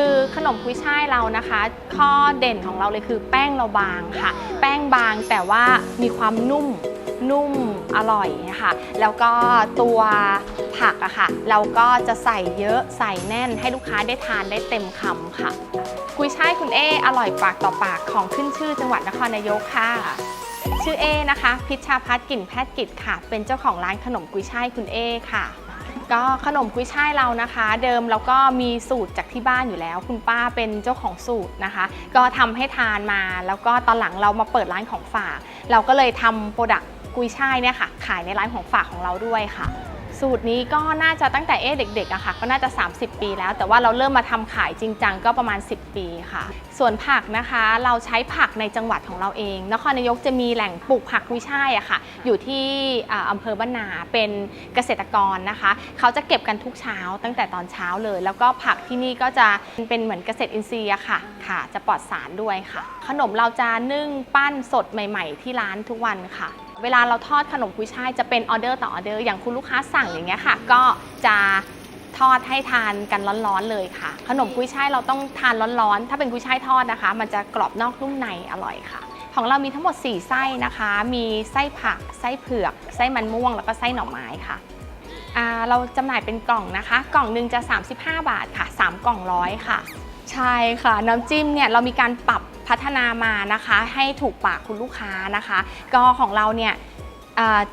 คือขนมกุ้ยช่ายเรานะคะ ข้อเด่นของเราเลยคือแป้งเราบางค่ะ แป้งบางแต่ว่ามีความนุ่มนุ่มอร่อยนะคะแล้วก็ตัวผักอะค่ะ เราก็จะใส่เยอะใส่แน่นให้ลูกค้าได้ทานได้เต็มคำค่ะ กุยช่ายคุณเออร่อยปากต่อปากของขึ้นชื่อจังหวัดนครนายกค่ะ ชื่อเอนะคะ พิชชาพัฒน์กลิ่นแพทย์กิจค่ะ เป็นเจ้าของร้านขนมกุยช่ายคุณเอค่ะ ก็ขนมกุยช่ายเรานะคะ เดิมเราก็มีสูตรจากที่บ้านอยู่แล้ว คุณป้าเป็นเจ้าของสูตรนะคะ ก็ทำให้ทานมาแล้วก็ตอนหลังเรามาเปิดร้านของฝาก เราก็เลยทำโปรดักต์กุยช่ายเนี่ยค่ะ ขายในร้านของฝากของเราด้วยค่ะ สูตรนี้ก็น่าจะตั้งแต่เอ๊ะเด็กๆอะค่ะ ก็น่าจะ 30 ปีแล้ว แต่ว่าเราเริ่มมาทำขายจริงจังก็ประมาณ 10 ปีค่ะ ส่วนผักนะคะเราใช้ผักในจังหวัดของเราเอง นครนายกจะมีแหล่งปลูกผักกุยช่ายอะค่ะ อยู่ที่อ่าอำเภอบ้านนาเป็นเกษตรกรนะคะ เขาจะเก็บกันทุกเช้าตั้งแต่ตอนเช้าเลย แล้วก็ผักที่นี่ก็จะเป็นเหมือนเกษตรอินทรีย์อะค่ะค่ะ จะปลอดสารด้วยค่ะ ขนมเราจะนึ่งปั้นสดใหม่ ๆ ที่ร้านทุกวันค่ะ เวลาเราทอดขนมกุยช่ายจะเป็นออเดอร์ต่อออเดอร์อย่างคุณลูกค้าสั่งอย่างเงี้ยค่ะ ก็จะทอดให้ทานกันร้อนๆเลยค่ะ ขนมกุยช่ายเราต้องทานร้อนๆ ถ้าเป็นกุยช่ายทอดนะคะ มันจะกรอบนอกนุ่มในอร่อยค่ะ ของเรามีทั้งหมด 4 ไส้นะคะ มีไส้ผัก ไส้เผือก ไส้มันม่วง แล้วก็ไส้หน่อไม้ค่ะเราจำหน่ายเป็นกล่องนะคะ กล่องหนึ่งจะ 35 บาทค่ะ 3 กล่องร้อยค่ะ ใช่ค่ะ น้ำจิ้มเนี่ยเรามีการปรับ พัฒนามานะคะ ให้ถูกปากคุณลูกค้านะคะ ก็ของเราเนี่ย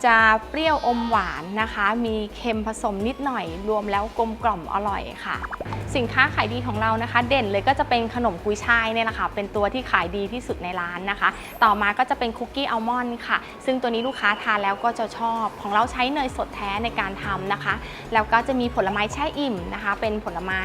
จะเปรี้ยวอมหวานนะคะ มีเค็มผสมนิดหน่อย รวมแล้วกลมกล่อมอร่อยค่ะ สินค้าขายดีของเรานะคะ เด่นเลยก็จะเป็นขนมกุยช่ายเนี่ยแหละค่ะ เป็นตัวที่ขายดีที่สุดในร้านนะคะ ต่อมาก็จะเป็นคุกกี้อัลมอนด์ค่ะ ซึ่งตัวนี้ลูกค้าทานแล้วก็จะชอบ ของเราใช้เนยสดแท้ในการทำนะคะ แล้วก็จะมีผลไม้แช่อิ่มนะคะ เป็นผลไม้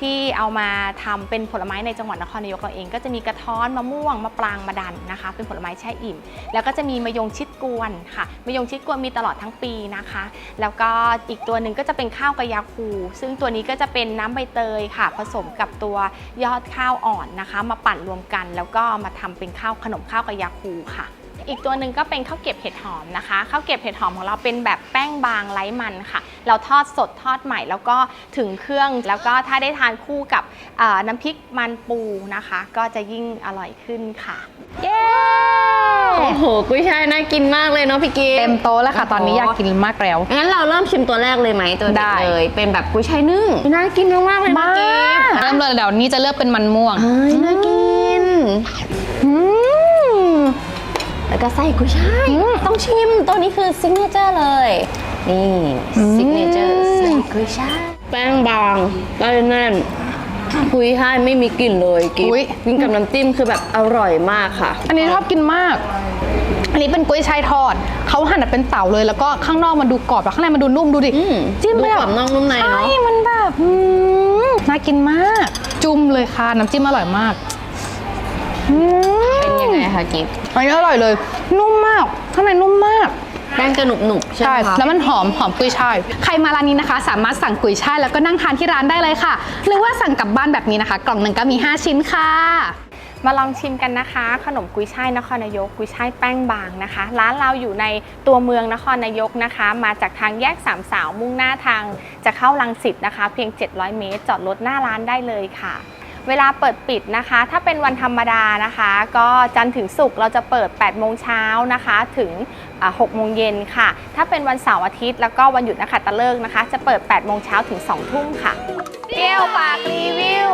ที่เอามาทำเป็นผลไม้ในจังหวัดนครนายกเราเอง ก็จะมีกระท้อนมะม่วงมะปรางมะดันนะคะ เป็นผลไม้แช่อิ่ม แล้วก็จะมีมะยงชิดกวนค่ะมะยงชิดกวนมีตลอดทั้งปีนะคะ แล้วก็อีกตัวหนึ่งก็จะเป็นข้าวกะยาคู ซึ่งตัวนี้ก็จะเป็นน้ำใบเตยค่ะ ผสมกับตัวยอดข้าวอ่อนนะคะ มาปั่นรวมกัน แล้วก็มาทำเป็นข้าวขนมข้าวกะยาคูค่ะอีกตัวหนึ่งก็เป็นข้าวเกรี๊ยวเห็ดหอมนะคะข้าวเกรี๊ยวเห็ดหอมของเราเป็นแบบแป้งบางไร้มันค่ะ เราทอดสดทอดใหม่แล้วก็ถึงเครื่อง แล้วก็ถ้าได้ทานคู่กับน้ำพริกมันปูนะคะ ก็จะยิ่งอร่อยขึ้นค่ะ เย้ โอ้โหกุ้ยช่ายน่ากินมากเลยเนาะพี่กิ๊ฟเต็มโต๊ะแล้วค่ะ ตอนนี้อยากกินมากแล้ว งั้นเราเริ่มชิมตัวแรกเลยไหมตัวได้เด็กเลย เป็นแบบกุ้ยช่ายนึ่งน่ากินมากๆเลยมาพี่กิ๊ฟเริ่มเลยเดี๋ยวนี้จะเลือกเป็นมันม่วงเอ้ยน่ากินอืมแล้วก็ใส่กุ้ยช่ายอืมต้องชิมตัวนี้คือซิกเนเจอร์เลย นี่อืมซิกเนเจอร์ใส่กุ้ยช่ายแป้งบางได้แน่น กุ้ยช่ายไม่มีกลิ่นเลยกิ๊ฟอุ๊ย กินกับน้ำจิ้มคือแบบอร่อยมากค่ะ อันนี้ชอบกินมาก อันนี้เป็นกุ้ยช่ายทอด เขาหั่นเป็นเต่าเลย แล้วก็ข้างนอกมันดูกรอบแล้วข้างในมันดูนุ่มดูดิ อืมจิ้มดูแบบกรอบนอกนุ่มในเนอะ ใช่มันแบบอืมน่ากินมาก จุ่มเลยค่ะ น้ำจิ้มอร่อยมากอืมเป็นยังไงคะกิ๊ฟอันนี้อร่อยเลย นุ่มมาก ข้างในนุ่มมาก แป้งจะหนุบหนุบๆใช่ไหมคะแล้วมันหอมหอมกุยช่ายใครมาร้านนี้นะคะ สามารถสั่งกุยช่ายแล้วก็นั่งทานที่ร้านได้เลยค่ะ หรือว่าสั่งกลับบ้านแบบนี้นะคะ กล่องหนึ่งก็มี 5 ชิ้นค่ะมาลองชิมกันนะคะ ขนมกุยช่ายนครนายกกุยช่ายแป้งบางนะคะ ร้านเราอยู่ในตัวเมืองนครนายกนะคะ มาจากทางแยกสามสาวมุ่งหน้าทาง จะเข้าลังสิตนะคะ เพียง 700 เมตร จอดรถหน้าร้านได้เลยค่ะ เวลาเปิดปิดนะคะ ถ้าเป็นวันธรรมดานะคะ ก็จันทร์ถึงศุกร์เราจะเปิด 8 โมงเช้านะคะ ถึง6โมงเย็นค่ะ ถ้าเป็นวันเสาร์อาทิตย์ แล้วก็วันหยุดนะคะตะเลิกษ์นะคะ จะเปิด 8 โมงเช้าถึง 2 ทุ่มค่ะเปรี้ยวปากรีวิว